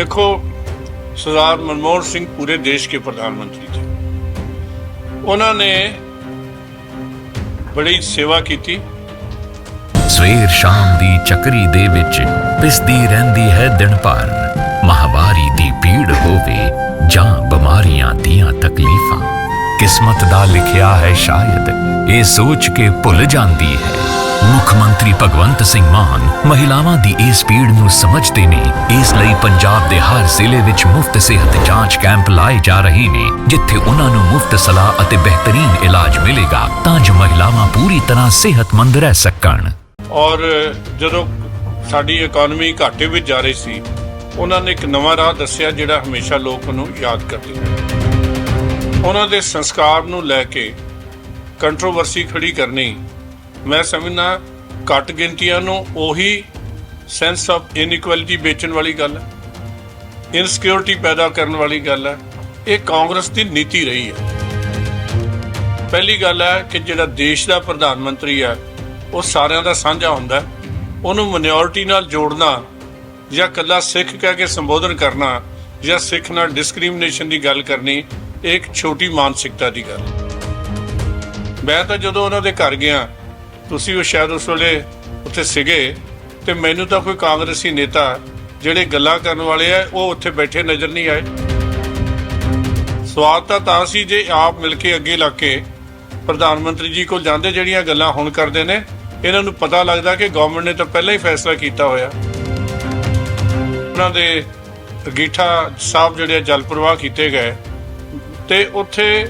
देखो ਸਰਦਾਰ ਮਨਮੋਹਨ ਸਿੰਘ ਪੂਰੇ ਦੇਸ਼ ਕੇ ਪ੍ਰਧਾਨ ਮੰਤਰੀ ਥੇ ਉਹਨਾਂ ਨੇ ਬੜੀ ਸੇਵਾ ਕੀਤੀ। ਸਵੇਰ ਸ਼ਾਮ ਦੀ ਚੱਕਰੀ ਦੇ ਵਿੱਚ ਪਿਸਦੀ ਰਹਿੰਦੀ ਹੈ ਦਿਨ ਭਰ ਮਹਾਵਾਰੀ ਦੀ ਪੀੜ ਹੋਵੇ ਜਾਂ ਬਿਮਾਰੀਆਂ ਦੀਆਂ ਤਕਲੀਫਾਂ। ਕਿਸਮਤ ਦਾ ਲਿਖਿਆ ਹੈ ਸ਼ਾਇਦ, ਇਹ ਸੋਚ ਕੇ ਭੁੱਲ ਜਾਂਦੀ ਹੈ। ਮੁੱਖ ਮੰਤਰੀ ਭਗਵੰਤ ਸਿੰਘ ਮਾਨ ਮਹਿਲਾਵਾਂ ਦੀ ਇਸ ਪੀੜ ਨੂੰ ਸਮਝਦੇ ਨੇ। ਇਸ ਲਈ ਪੰਜਾਬ ਦੇ ਹਰ ਜ਼ਿਲ੍ਹੇ ਵਿੱਚ ਮੁਫਤ ਸਿਹਤ ਜਾਂਚ ਕੈਂਪ ਲਾਏ ਜਾ ਰਹੇ ਨੇ, ਜਿੱਥੇ ਉਹਨਾਂ ਨੂੰ ਮੁਫਤ ਸਲਾਹ ਅਤੇ ਬਿਹਤਰੀਨ ਇਲਾਜ ਮਿਲੇਗਾ ਤਾਂ ਜੋ ਮਹਿਲਾਵਾਂ ਪੂਰੀ ਤਰ੍ਹਾਂ ਸਿਹਤਮੰਦ ਰਹਿ ਸਕਣ। ਔਰ ਜਦੋਂ ਸਾਡੀ ਇਕਨੋਮੀ ਘਾਟੇ ਵਿੱਚ ਜਾ ਰਹੀ ਸੀ, ਉਹਨਾਂ ਨੇ ਇੱਕ ਨਵਾਂ ਰਾਹ ਦੱਸਿਆ ਜਿਹੜਾ ਹਮੇਸ਼ਾ ਲੋਕ ਉਹਨੂੰ ਯਾਦ ਕਰਦੇ ਨੇ। ਉਹਨਾਂ ਦੇ ਸੰਸਕਾਰ ਨੂੰ ਲੈ ਕੇ ਕੰਟਰੋਵਰਸੀ ਖੜੀ ਕਰਨੀ ਮੈਂ ਸਮਝਣਾ ਘੱਟ ਗਿਣਤੀਆਂ ਨੂੰ ਉਹੀ ਸੈਂਸ ਆਫ ਇਨਇਕੁਐਲਿਟੀ ਵੇਚਣ ਵਾਲੀ ਗੱਲ ਹੈ। ਇਨਸਿਕਿਉਰਿਟੀ ਪੈਦਾ ਕਰਨ ਵਾਲੀ ਗੱਲ ਹੈ। ਇਹ ਕਾਂਗਰਸ ਦੀ ਨੀਤੀ ਰਹੀ ਹੈ। ਪਹਿਲੀ ਗੱਲ ਹੈ ਕਿ ਜਿਹੜਾ ਦੇਸ਼ ਦਾ ਪ੍ਰਧਾਨ ਮੰਤਰੀ ਹੈ, ਉਹ ਸਾਰਿਆਂ ਦਾ ਸਾਂਝਾ ਹੁੰਦਾ ਉਹਨੂੰ ਮਿਨੋਰਿਟੀ ਨਾਲ ਜੋੜਨਾ ਜਾਂ ਕੱਲਾ ਸਿੱਖ ਕਹਿ ਕੇ ਸੰਬੋਧਨ ਕਰਨਾ ਜਾਂ ਸਿੱਖ ਨਾਲ ਡਿਸਕ੍ਰਿਮੀਨੇਸ਼ਨ ਦੀ ਗੱਲ ਕਰਨੀ, ਇਹ ਇੱਕ ਛੋਟੀ ਮਾਨਸਿਕਤਾ ਦੀ ਗੱਲ ਮੈਂ ਤਾਂ ਜਦੋਂ ਉਹਨਾਂ ਦੇ ਘਰ ਗਿਆ ਤੁਸੀਂ ਉਹ ਸ਼ਾਇਦ ਉਸ ਵੇਲੇ ਉੱਥੇ ਸੀਗੇ ਤੇ ਮੈਨੂੰ ਤਾਂ ਕੋਈ ਕਾਂਗਰਸੀ ਨੇਤਾ ਜਿਹੜੇ ਗੱਲਾਂ ਕਰਨ ਵਾਲੇ ਆ, ਉਹ ਉੱਥੇ ਬੈਠੇ ਨਜ਼ਰ ਨਹੀਂ ਆਏ। ਸਵਾਦ ਤਾਂ ਤਾਂ ਸੀ ਜੇ ਆਪ ਮਿਲ ਕੇ ਅੱਗੇ ਲੱਗ ਕੇ ਪ੍ਰਧਾਨ ਮੰਤਰੀ ਜੀ ਕੋਲ ਜਾਂਦੇ, ਜਿਹੜੀਆਂ ਗੱਲਾਂ ਹੁਣ ਕਰਦੇ ਨੇ, ਇਹਨਾਂ ਨੂੰ ਪਤਾ ਲੱਗਦਾ ਕਿ ਗਵਰਨਮੈਂਟ ਨੇ ਤਾਂ ਪਹਿਲਾਂ ਹੀ ਫੈਸਲਾ ਕੀਤਾ ਹੋਇਆ। ਉਹਨਾਂ ਦੇ ਗੀਠਾ ਸਾਹਿਬ ਜਿਹੜੇ ਜਲ ਪ੍ਰਵਾਹ ਕੀਤੇ ਗਏ, ਤੇ ਉੱਥੇ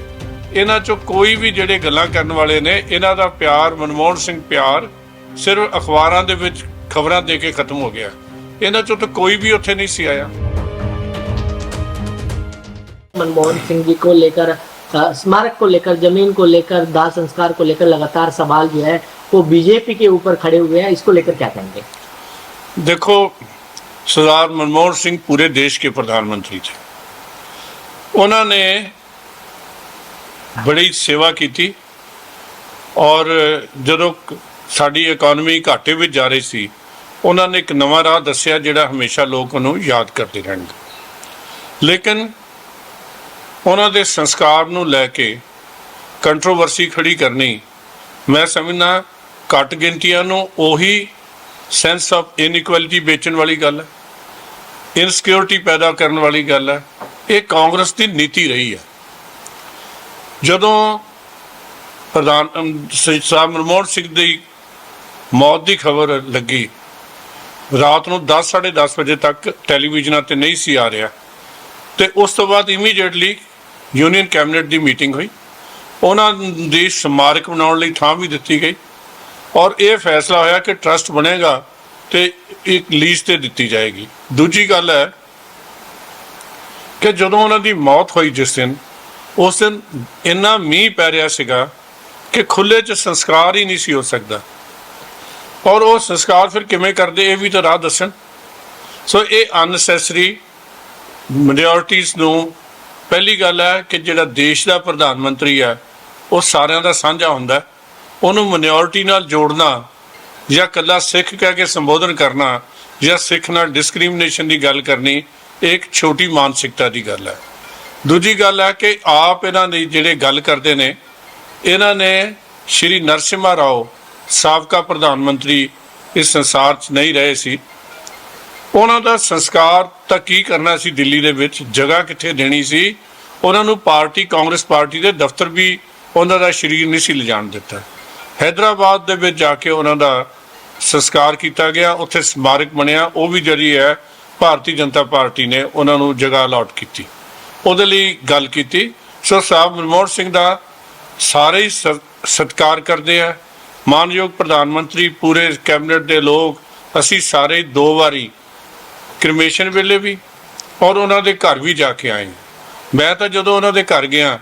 ਇਹਨਾਂ ਚੋਂ ਕੋਈ ਵੀ ਜਿਹੜੇ ਗੱਲਾਂ ਕਰਨ ਵਾਲੇ ਨੇ ਇਹਨਾਂ ਦਾ ਪਿਆਰ ਮਨਮੋਹਨ ਸਿੰਘ ਪਿਆਰ ਸਿਰਫ ਅਖਬਾਰਾਂ ਦੇ ਵਿੱਚ ਖਬਰਾਂ ਦੇ ਕੇ ਖਤਮ ਹੋ ਗਿਆ ਇਹਨਾਂ ਚੋਂ ਤਾਂ ਕੋਈ ਵੀ ਉੱਥੇ ਨਹੀਂ ਸੀ ਆਇਆ मनमोहन सिंह जी को लेकर अ, स्मारक को लेकर जमीन को लेकर दाह संस्कार को लेकर लगातार सवाल जो है वो बीजेपी के ऊपर खड़े हुए हैं इसको लेकर क्या कहेंगे देखो सरदार मनमोहन सिंह पूरे देश के प्रधानमंत्री थे उन्होंने ਬੜੀ ਸੇਵਾ ਕੀਤੀ ਔਰ ਜਦੋਂ ਸਾਡੀ ਇਕਨੋਮੀ ਘਾਟੇ ਵਿੱਚ ਜਾ ਰਹੀ ਸੀ, ਉਹਨਾਂ ਨੇ ਇੱਕ ਨਵਾਂ ਰਾਹ ਦੱਸਿਆ ਜਿਹੜਾ ਹਮੇਸ਼ਾ ਲੋਕ ਉਹਨੂੰ ਯਾਦ ਕਰਦੇ ਰਹਿਣਗੇ। ਲੇਕਿਨ ਉਹਨਾਂ ਦੇ ਸੰਸਕਾਰ ਨੂੰ ਲੈ ਕੇ ਕੰਟਰੋਵਰਸੀ ਖੜੀ ਕਰਨੀ, ਮੈਂ ਸਮਝਦਾ ਘੱਟ ਗਿਣਤੀਆਂ ਨੂੰ ਉਹੀ ਸੈਂਸ ਆਫ ਇਨਇਕੁਐਲਿਟੀ ਵੇਚਣ ਵਾਲੀ ਗੱਲ ਹੈ ਇਨਸਿਕਿਉਰਿਟੀ ਪੈਦਾ ਕਰਨ ਵਾਲੀ ਗੱਲ ਹੈ, ਇਹ ਕਾਂਗਰਸ ਦੀ ਨੀਤੀ ਰਹੀ ਹੈ। ਜਦੋਂ ਪ੍ਰਧਾਨ ਸਾਹਿਬ ਮਨਮੋਹਨ ਸਿੰਘ ਦੀ ਮੌਤ ਦੀ ਖਬਰ ਲੱਗੀ, ਰਾਤ ਨੂੰ 10 10:30 ਵਜੇ ਤੱਕ ਟੈਲੀਵਿਜ਼ਨਾਂ ਤੇ ਨਹੀਂ ਸੀ ਆ ਰਿਹਾ। ਤੇ ਉਸ ਤੋਂ ਬਾਅਦ ਇਮੀਡੀਏਟਲੀ ਯੂਨੀਅਨ ਕੈਬਨਿਟ ਦੀ ਮੀਟਿੰਗ ਹੋਈ। ਉਹਨਾਂ ਦੀ ਸਮਾਰਕ ਬਣਾਉਣ ਲਈ ਥਾਂ ਵੀ ਦਿੱਤੀ ਗਈ ਔਰ ਇਹ ਫੈਸਲਾ ਹੋਇਆ ਕਿ ਟਰਸਟ ਬਣੇਗਾ ਤੇ ਇੱਕ ਲੀਜ਼ ਤੇ ਦਿੱਤੀ ਜਾਏਗੀ। ਦੂਜੀ ਗੱਲ ਹੈ ਕਿ ਜਦੋਂ ਉਹਨਾਂ ਦੀ ਮੌਤ ਹੋਈ ਜਿਸ ਦਿਨ ਉਸ ਦਿਨ ਇੰਨਾ ਮੀਂਹ ਪੈ ਰਿਹਾ ਸੀਗਾ ਕਿ ਖੁੱਲੇ 'ਚ ਸੰਸਕਾਰ ਹੀ ਨਹੀਂ ਸੀ ਹੋ ਸਕਦਾ। ਔਰ ਉਹ ਸੰਸਕਾਰ ਫਿਰ ਕਿਵੇਂ ਕਰਦੇ ਇਹ ਵੀ ਤਾਂ ਰਾਹ ਦੱਸਣ। ਸੋ ਇਹ ਅਨਸੈਸਰੀ ਮਿਨੋਰਟੀਜ਼ ਨੂੰ ਪਹਿਲੀ ਗੱਲ ਹੈ ਕਿ ਜਿਹੜਾ ਦੇਸ਼ ਦਾ ਪ੍ਰਧਾਨ ਮੰਤਰੀ ਹੈ, ਉਹ ਸਾਰਿਆਂ ਦਾ ਸਾਂਝਾ ਹੁੰਦਾ ਉਹਨੂੰ ਮਿਨੋਰਟੀ ਨਾਲ ਜੋੜਨਾ ਜਾਂ ਕੱਲਾ ਸਿੱਖ ਕਹਿ ਕੇ ਸੰਬੋਧਨ ਕਰਨਾ ਜਾਂ ਸਿੱਖ ਨਾਲ ਡਿਸਕ੍ਰਿਮੀਨੇਸ਼ਨ ਦੀ ਗੱਲ ਕਰਨੀ, ਇਹ ਇੱਕ ਛੋਟੀ ਮਾਨਸਿਕਤਾ ਦੀ ਗੱਲ ਹੈ। ਦੂਜੀ ਗੱਲ ਹੈ ਕਿ ਆਪ ਇਹਨਾਂ ਦੀ ਜਿਹੜੇ ਗੱਲ ਕਰਦੇ ਨੇ, ਇਹਨਾਂ ਨੇ ਸ਼੍ਰੀ ਨਰਸਿਮਾ ਰਾਓ, ਸਾਬਕਾ ਪ੍ਰਧਾਨ ਮੰਤਰੀ ਇਸ ਸੰਸਾਰ 'ਚ ਨਹੀਂ ਰਹੇ ਸੀ। ਉਹਨਾਂ ਦਾ ਸੰਸਕਾਰ ਤਾਂ ਕੀ ਕਰਨਾ ਸੀ ਦਿੱਲੀ ਦੇ ਵਿੱਚ? ਜਗ੍ਹਾ ਕਿੱਥੇ ਦੇਣੀ ਸੀ? ਉਹਨਾਂ ਨੂੰ ਪਾਰਟੀ, ਕਾਂਗਰਸ ਪਾਰਟੀ ਦੇ ਦਫ਼ਤਰ ਵੀ ਉਹਨਾਂ ਦਾ ਸ਼ਰੀਰ ਨਹੀਂ ਸੀ ਲਿਜਾਣ ਦਿੱਤਾ। ਹైదరాబాద్ ਦੇ ਵਿੱਚ ਜਾ ਕੇ ਉਹਨਾਂ ਦਾ ਸੰਸਕਾਰ ਕੀਤਾ ਗਿਆ। ਉੱਥੇ ਸਮਾਰਕ ਬਣਿਆ। ਉਹ ਵੀ ਜਿਹੜੀ ਹੈ, ਭਾਰਤੀ ਜਨਤਾ ਪਾਰਟੀ ਨੇ ਉਹਨਾਂ ਨੂੰ ਜਗ੍ਹਾ ਅਲਾਟ ਕੀਤੀ। ਉਹਦੇ ਲਈ ਗੱਲ ਕੀਤੀ। ਸੋ ਸਾਹਿਬ ਮਨਮੋਹਨ ਸਿੰਘ ਦਾ ਸਾਰੇ ਹੀ ਸ- ਸਤਿਕਾਰ ਕਰਦੇ ਆ। ਮਾਨਯੋਗ ਪ੍ਰਧਾਨ ਮੰਤਰੀ, ਪੂਰੇ ਕੈਬਨਿਟ ਦੇ ਲੋਕ, ਅਸੀਂ ਸਾਰੇ ਦੋ ਵਾਰੀ ਕ੍ਰਿਮੇਸ਼ਨ ਵੇਲੇ ਵੀ ਔਰ ਉਹਨਾਂ ਦੇ ਘਰ ਵੀ ਜਾ ਕੇ ਆਏ। ਮੈਂ ਤਾਂ ਜਦੋਂ ਉਹਨਾਂ ਦੇ ਘਰ ਗਿਆ,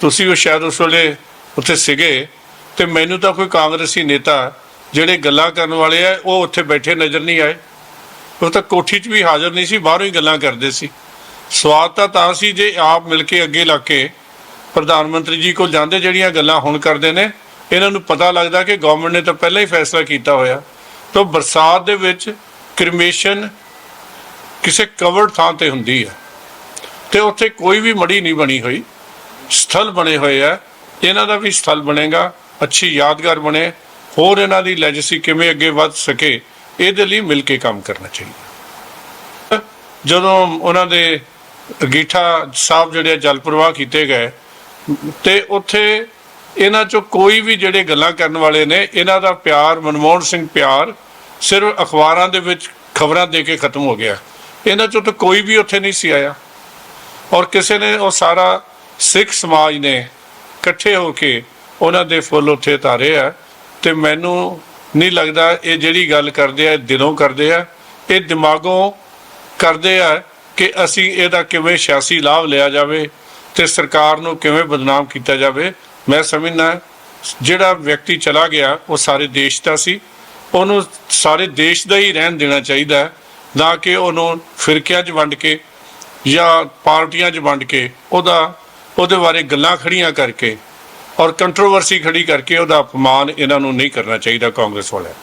ਤੁਸੀਂ ਉਹ ਸ਼ਾਇਦ ਉਸ ਵੇਲੇ ਉੱਥੇ ਸੀਗੇ, ਤੇ ਮੈਨੂੰ ਤਾਂ ਕੋਈ ਕਾਂਗਰਸੀ ਨੇਤਾ ਜਿਹੜੇ ਗੱਲਾਂ ਕਰਨ ਵਾਲੇ ਆ, ਉਹ ਉੱਥੇ ਬੈਠੇ ਨਜ਼ਰ ਨਹੀਂ ਆਏ। ਉਹ ਤਾਂ ਕੋਠੀ 'ਚ ਵੀ ਹਾਜ਼ਰ ਨਹੀਂ ਸੀ, ਬਾਹਰੋਂ ਹੀ ਗੱਲਾਂ ਕਰਦੇ ਸੀ। ਸਵਾਦ ਤਾਂ ਤਾਂ ਸੀ ਜੇ ਆਪ ਮਿਲ ਕੇ ਅੱਗੇ ਲੱਗ ਕੇ ਪ੍ਰਧਾਨ ਮੰਤਰੀ ਜੀ ਕੋਲ ਜਾਂਦੇ ਜਿਹੜੀਆਂ ਗੱਲਾਂ ਹੁਣ ਕਰਦੇ ਨੇ, ਇਹਨਾਂ ਨੂੰ ਪਤਾ ਲੱਗਦਾ ਕਿ ਗਵਰਨਮੈਂਟ ਨੇ ਤਾਂ ਪਹਿਲਾਂ ਹੀ ਫੈਸਲਾ ਕੀਤਾ ਹੋਇਆ। ਤਾਂ ਬਰਸਾਤ ਦੇ ਵਿੱਚ ਕ੍ਰਿਮੇਸ਼ਨ ਕਿਸੇ ਕਵਰਡ ਥਾਂ ਤੇ ਹੁੰਦੀ ਹੈ। ਤੇ ਉੱਥੇ ਕੋਈ ਵੀ ਮੜੀ ਨਹੀਂ ਬਣੀ ਹੋਈ। ਸਥਲ ਬਣੇ ਹੋਏ ਆ। ਇਹਨਾਂ ਦਾ ਵੀ ਸਥਲ ਬਣੇਗਾ, ਅੱਛੀ ਯਾਦਗਾਰ ਬਣੇ। ਹੋਰ ਇਹਨਾਂ ਦੀ ਲੈਜਸੀ ਕਿਵੇਂ ਅੱਗੇ ਵੱਧ ਸਕੇ, ਇਹਦੇ ਲਈ ਮਿਲ ਕੇ ਕੰਮ ਕਰਨਾ ਚਾਹੀਦਾ। ਜਦੋਂ ਉਹਨਾਂ ਦੇ ਗੀਠਾ ਸਾਹਿਬ ਜਿਹੜੇ ਜਲ ਪ੍ਰਵਾਹ ਕੀਤੇ ਗਏ, ਤੇ ਉੱਥੇ ਇਹਨਾਂ ਚੋਂ ਕੋਈ ਵੀ ਜਿਹੜੇ ਗੱਲਾਂ ਕਰਨ ਵਾਲੇ ਨੇ, ਇਹਨਾਂ ਦਾ ਪਿਆਰ, ਮਨਮੋਹਨ ਸਿੰਘ ਪਿਆਰ ਸਿਰਫ ਅਖਬਾਰਾਂ ਦੇ ਵਿੱਚ ਖਬਰਾਂ ਦੇ ਕੇ ਖਤਮ ਹੋ ਗਿਆ। ਇਹਨਾਂ ਚੋਂ ਤਾਂ ਕੋਈ ਵੀ ਉੱਥੇ ਨਹੀਂ ਸੀ ਆਇਆ। ਔਰ ਕਿਸੇ ਨੇ ਉਹ ਸਾਰਾ ਸਿੱਖ ਸਮਾਜ ਨੇ ਇਕੱਠੇ ਹੋ ਕੇ ਉਹਨਾਂ ਦੇ ਫੁੱਲ ਉੱਥੇ ਧਾਰੇ ਆ, ਤੇ ਮੈਨੂੰ ਨਹੀਂ ਲੱਗਦਾ ਇਹ ਜਿਹੜੀ ਗੱਲ ਕਰਦੇ ਆ, ਇਹ ਦਿਲੋਂ ਕਰਦੇ ਆ, ਇਹ ਦਿਮਾਗੋਂ ਕਰਦੇ ਆ ਕਿ ਅਸੀਂ ਇਹਦਾ ਕਿਵੇਂ ਸਿਆਸੀ ਲਾਭ ਲਿਆ ਜਾਵੇ ਤੇ ਸਰਕਾਰ ਨੂੰ ਕਿਵੇਂ ਬਦਨਾਮ ਕੀਤਾ ਜਾਵੇ, ਮੈਂ ਸਮਝਣਾ ਜਿਹੜਾ ਵਿਅਕਤੀ ਚਲਾ ਗਿਆ, ਉਹ ਸਾਰੇ ਦੇਸ਼ ਦਾ ਸੀ। ਉਹਨੂੰ ਸਾਰੇ ਦੇਸ਼ ਦਾ ਹੀ ਰਹਿਣ ਦੇਣਾ ਚਾਹੀਦਾ ਨਾ ਕਿ ਉਹਨੂੰ ਫਿਰਕਿਆਂ 'ਚ ਵੰਡ ਕੇ ਜਾਂ ਪਾਰਟੀਆਂ 'ਚ ਵੰਡ ਕੇ ਉਹਦਾ, ਉਹਦੇ ਬਾਰੇ ਗੱਲਾਂ ਖੜੀਆਂ ਕਰਕੇ ਔਰ ਕੰਟਰੋਵਰਸੀ ਖੜੀ ਕਰਕੇ ਉਹਦਾ ਅਪਮਾਨ ਇਹਨਾਂ ਨੂੰ ਨਹੀਂ ਕਰਨਾ ਚਾਹੀਦਾ ਕਾਂਗਰਸ ਵਾਲਿਆਂ